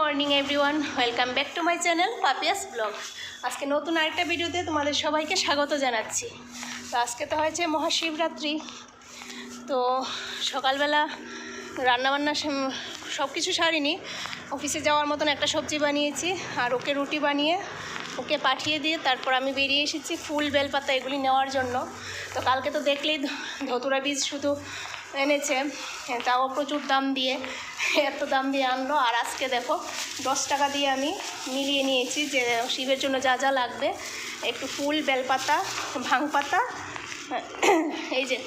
Morning, everyone. Welcome back to my channel Papiya's blog. আজকে নতুন আরেকটা ভিডিওতে তোমাদের সবাইকে স্বাগত জানাচ্ছি। তো আজকে তো হয়েছে মহাশিবরাত্রি। তো সকালবেলা রান্নাবান্না সব কিছু সারিনি। অফিসে যাওয়ার মতন একটা সবজি বানিয়েছি আর ওকে রুটি বানিয়ে ওকে পাঠিয়ে দিয়ে তারপর আমি বেরিয়ে এসেছি ফুল, বেলপাতা এগুলি নেওয়ার জন্য। তো কালকে তো দেখলেই ধতুরা বীজ শুধু এনেছে। তাও প্রচুর দাম দিয়ে, এত দাম দিয়ে আনলো। আর আজকে দেখো, দশ টাকা দিয়ে আমি মিলিয়ে নিয়েছি যে, শিবের জন্য যা যা লাগবে। একটু ফুল, বেলপাতা ভাংপাতা এই যে,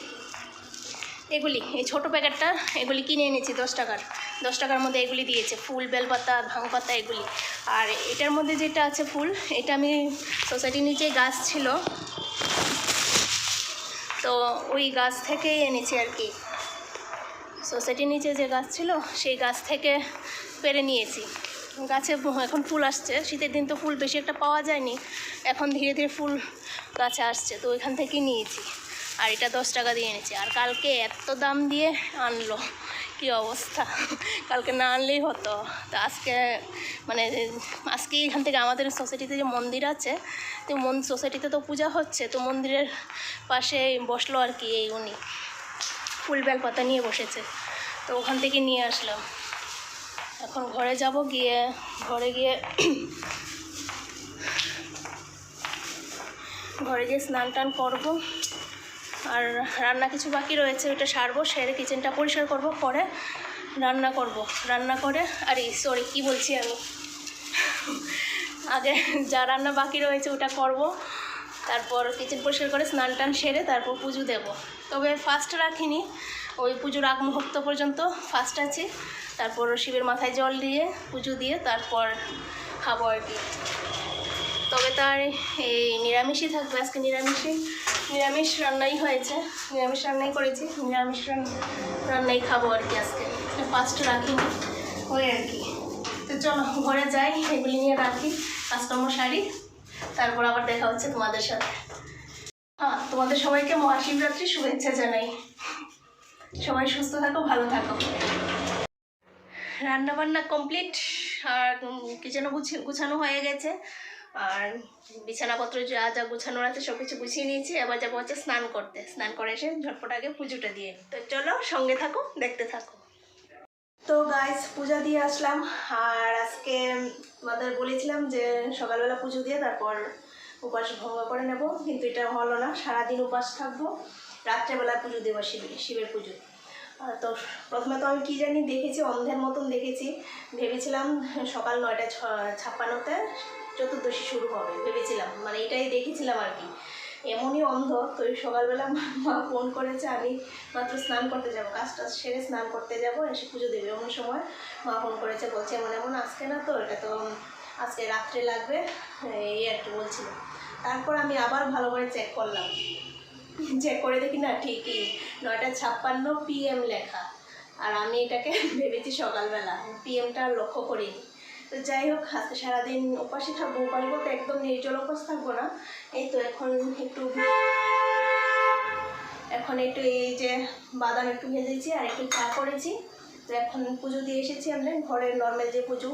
এগুলি, এই ছোটো প্যাকেটটা এগুলি কিনে এনেছি দশ টাকার। দশ টাকার মধ্যে এগুলি দিয়েছে, ফুল, বেলপাতা ভাং পাতা এগুলি। আর এটার মধ্যে যেটা আছে ফুল, এটা আমি সোসাইটির নিচে গাছ ছিল। তো ওই গাছ থেকেই এনেছি আর কি। সোসাইটির নিচে যে গাছ ছিল, সেই গাছ থেকে পেরে নিয়েছি। গাছে এখন ফুল আসছে। শীতের দিন তো ফুল বেশি একটা পাওয়া যায়নি। এখন ধীরে ধীরে ফুল গাছে আসছে। তো ওইখান থেকেই নিয়েছি। আর এটা দশ টাকা দিয়ে এনেছি। আর কালকে এত দাম দিয়ে আনলো। কি অবস্থা? কালকে না আনলেই হতো। তো আজকে মানে আজকে এখান থেকে আমাদের সোসাইটিতে যে মন্দির আছে, তো মন, সোসাইটিতে তো পূজা হচ্ছে। তো মন্দিরের পাশে বসল আর কি এই উনি। ফুল বেল পাতা নিয়ে বসেছে। তো ওখান থেকে নিয়ে আসলাম। এখন ঘরে যাব গিয়ে, ঘরে গিয়ে ঘরে গিয়ে স্নান টান করব। আর রান্না কিছু বাকি রয়েছে, ওটা সারবো, সেরে কিচেনটা পরিষ্কার করব, পরে রান্না করব। রান্না করে, আরে সরি কি বলছি আমি? আগে যা রান্না বাকি রয়েছে ওটা করব। তারপর কিচেন পরিষ্কার করে স্নান টান সেরে তারপর পুজো দেব। তবে ফার্স্ট রাখিনি, ওই পুজোর আগ মুহূর্ত পর্যন্ত ফার্স্ট আছি। তারপর শিবের মাথায় জল দিয়ে, পুজো দিয়ে তারপর খাব আর কি। তবে তার এই নিরামিষই থাকবে, আজকে নিরামিষই। নিরামিষ রান্নাই হয়েছে, নিরামিষ রান্নাই করেছি, নিরামিষ রান্নাই খাব আর কি আজকে। ফার্স্ট রাখিনি, ওই আর কি। তো চলো, ঘরে যাই, এগুলি নিয়ে রাখি, কাজকর্ম সারি। তারপর আবার দেখা হচ্ছে তোমাদের সাথে। হ্যাঁ তোমাদের সবাইকে মহাশিবরাত্রি শুভেচ্ছা জানাই। সবাই সুস্থ থাকো, ভালো থাকো। রান্না বান্না কমপ্লিট আর কিচেনও গুছানো হয়ে গেছে। আর বিছানাপত্র যা যা গুছানোর আছে সব কিছু গুছিয়ে নিয়েছি। এবার যাব হচ্ছে স্নান করতে। স্নান করে এসে ঝটপট আগে পুজোটা দিয়ে তো চলো সঙ্গে থাকো, দেখতে থাকো। তো গাইস পূজা দিয়ে আসলাম। আর আজকে তোমাদের বলেছিলাম যে সকালবেলা পুজো দিয়ে তারপর উপাস ভঙ্গ করে নেব, কিন্তু এটা হলো না। সারাদিন উপাস থাকব। রাত্রেবেলা পুজো দেবো শিবের শিবের পুজো। তো প্রথমে তো আমি কী জানি, দেখেছি, অন্ধের মতন দেখেছি। ভেবেছিলাম সকাল নয়টা ছ ছাপ্পান্নতে চতুর্দশী শুরু হবে, ভেবেছিলাম। মানে এটাই দেখেছিলাম আর কি। এমনই অন্ধ, তো সকালবেলা মা- মা ফোন করেছে, আমি মাত্র স্নান করতে যাব কাজ টাজ সেরে স্নান করতে যাব, এসে পুজো দেবে। এমন সময় মা ফোন করেছে, বলছে, এমন এমন আজকে না তো, এটা তো আজকে রাত্রে লাগবে। এই আর কি বলছিল। তারপর আমি আবার ভালো করে চেক করলাম। চেক করে দেখি, না, ঠিকই, নয়টা ছাপ্পান্ন পিএম লেখা। আর আমি এটাকে ভেবেছি সকালবেলা পিএমটা লক্ষ্য করিনি। তো যাই হোক সারাদিন উপাসই থাকব, উপাস বলতে একদম নির্জল উপাস থাকব না। এই তো এখন একটু এখন একটু এই যে বাদাম একটু ভেজেছি আর একটু চা করেছি। তো এখন পুজো দিয়ে এসেছি আমরা, ঘরের নর্মাল যে পুজো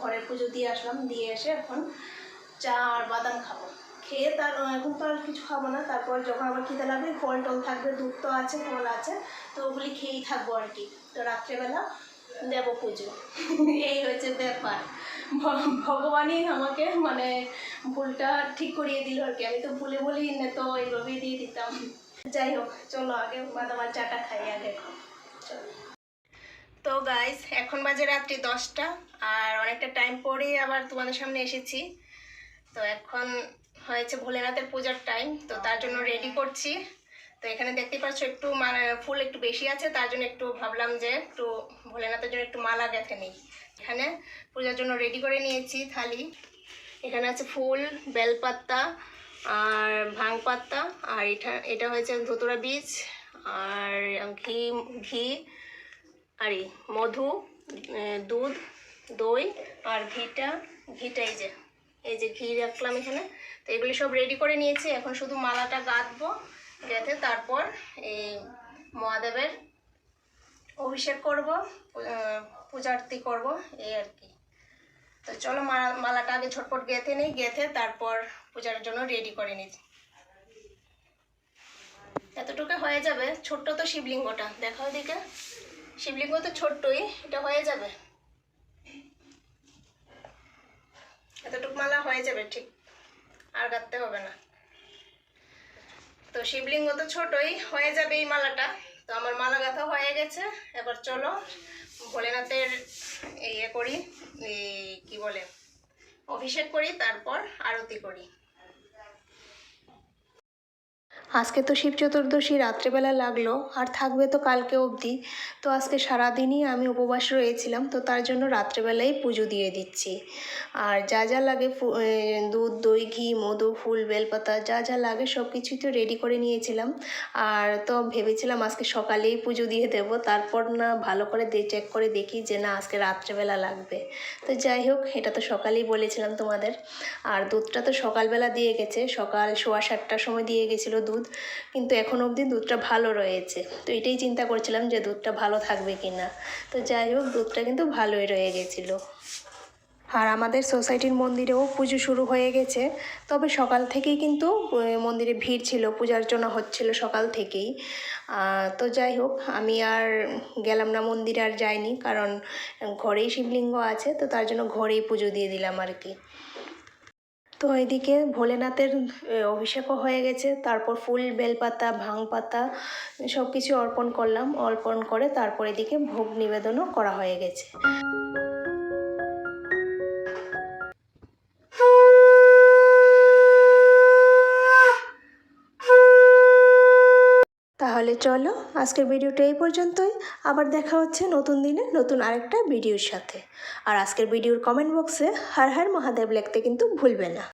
ঘরের পুজো দিয়ে আসলাম, দিয়ে এসে এখন চা আর বাদাম খাব। খেয়ে তার, এখন তো আর কিছু খাব না, তারপর যখন আমার খিদে লাগবে ফল টল থাকবে, দুধ তো আছে, ফল আছে, তো ওগুলি খেয়েই থাকব আর কি। তো রাত্রেবেলা দেবো পুজো। এই হয়েছে ব্যাপার। ভগবানই আমাকে মানে ভুলটা ঠিক করিয়ে দিল আর কি। আমি তো ভুলে বলি না তো এইভাবেই দিয়ে দিতাম। যাই হোক, চলো আগে বাদাম আর চাটা খাই, আগে চলো। তো গাইস এখন বাজে রাত্রি দশটা আর অনেকটা টাইম পরেই আবার তোমাদের সামনে এসেছি। তো এখন হয়েছে ভোলেনাথের পূজার টাইম তো তার জন্য রেডি করছি। তো এখানে দেখতে পাচ্ছ একটু ফুল একটু বেশি আছে, তার জন্য একটু ভাবলাম যে একটু ভোলেনাথের জন্য একটু মালা গেঁথে নিই। এখানে পূজার জন্য রেডি করে নিয়েছি থালি। এখানে আছে ফুল, বেলপাতা আর ভাং পাতা আর এটা এটা হয়েছে ধতুরা বীজ, আর ঘি ঘি, আর মধু দুধ, দই, আর ঘিটা ঘিটা এই যে এই যে ঘি রাখলাম এখানে। তো এগুলি সব রেডি করে নিয়েছি, এখন শুধু মালাটা গাঁথবো। গেঁথে তারপর এই মহাদেবের অভিষেক করব, পূজা আরতি করব, এই আর কি। তো চলো মালা, মালাটা আগে ঝটপট গেঁথে নিই, গেঁথে তারপর পূজার জন্য রেডি করে নিই এতটুকু হয়ে যাবে, ছোট্ট তো শিবলিঙ্গটা। দেখো ওদিকে শিবলিঙ্গ তো ছোট্টই, এটা হয়ে যাবে। এতটুকু মালা হয়ে যাবে, ঠিক। আর গাঁথতে হবে না। তো শিবলিঙ্গ তো ছোটই, হয়ে যাবে এই মালাটা। তো আমার মালা গাঁথা হয়ে গেছে। এবার চলো, ভোলেনাথের ইয়ে করি, এই কী বলে, অভিষেক করি, তারপর আরতি করি। আজকে তো শিব চতুর্দশী, রাত্রেবেলা লাগল, আর থাকবে তো কালকে অবধি। তো আজকে সারাদিনই আমি উপবাস রয়েছিলাম, তো তার জন্য রাত্রেবেলাই পুজো দিয়ে দিচ্ছি। আর যা যা লাগে দুধ, দই, ঘি, মধু, ফুল, বেলপাতা, যা যা লাগে সব কিছুই তো রেডি করে নিয়েছিলাম। আর তো ভেবেছিলাম আজকে সকালেই পুজো দিয়ে দেবো, তারপর না ভালো করে দে চেক করে দেখি যে না আজকে রাত্রেবেলা লাগবে। তো যাই হোক, এটা তো সকালেই বলেছিলাম তোমাদের। আর দুধটা তো সকালবেলা দিয়ে গেছে, সকাল সোয়া সাতটার সময় দিয়ে গেছিল, দুধ কিন্তু এখন অবধি দুধটা ভালো রয়েছে। তো এটাই চিন্তা করছিলাম যে দুধটা ভালো থাকবে কি না তো যাই হোক, দুধটা কিন্তু ভালোই রয়ে গেছিল। আর আমাদের সোসাইটির মন্দিরেও পুজো শুরু হয়ে গেছে। তবে সকাল থেকেই কিন্তু মন্দিরে ভিড় ছিল পূজার জন্য হচ্ছিল সকাল থেকেই। তো যাই হোক, আমি আর গেলাম না মন্দিরে আর যাইনি, কারণ ঘরেই শিবলিঙ্গ আছে, তো তার জন্য ঘরেই পুজো দিয়ে দিলাম আর কি। তো এদিকে ভোলেনাথের অভিষেকও হয়ে গেছে। তারপর ফুল, বেলপাতা ভাং পাতা সব কিছু অর্পণ করলাম। অর্পণ করে তারপর এদিকে ভোগ নিবেদনও করা হয়ে গেছে। তাহলে চলো, আজকের ভিডিওটা এই পর্যন্তই। আবার দেখা হচ্ছে নতুন দিনে নতুন আরেকটা ভিডিওর সাথে। আর আজকের ভিডিওর কমেন্ট বক্সে হার হার মহাদেব লিখতে কিন্তু ভুলবে না।